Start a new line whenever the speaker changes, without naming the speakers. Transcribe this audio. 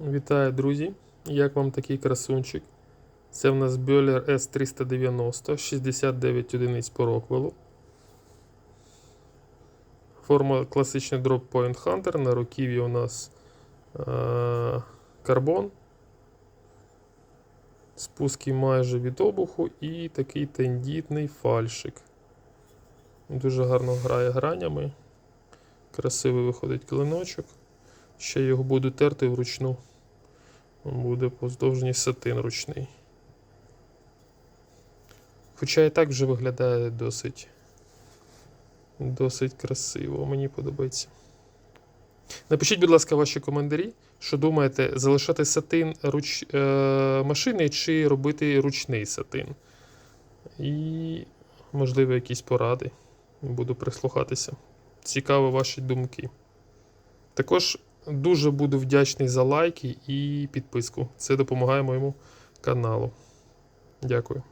Вітаю, друзі! Як вам такий красунчик? Це в нас Бьолер S390, 69 одиниць по Роквелу. Форма класичний Drop Point Hunter. На руків'ї у нас е- карбон. Спуски майже від обуху і такий тендітний фальшик. Дуже гарно грає гранями. Красивий виходить клиночок. Ще його буду терти вручну. Буде поздовжній сатин ручний. Хоча і так вже виглядає досить, досить красиво. Мені подобається. Напишіть, будь ласка, ваші коментарі, що думаєте, залишати сатин руч, е, машини чи робити ручний сатин. І, можливо, якісь поради. Буду прислухатися. Цікаво ваші думки. Також дуже буду вдячний за лайки і підписку. Це допомагає моєму каналу. Дякую.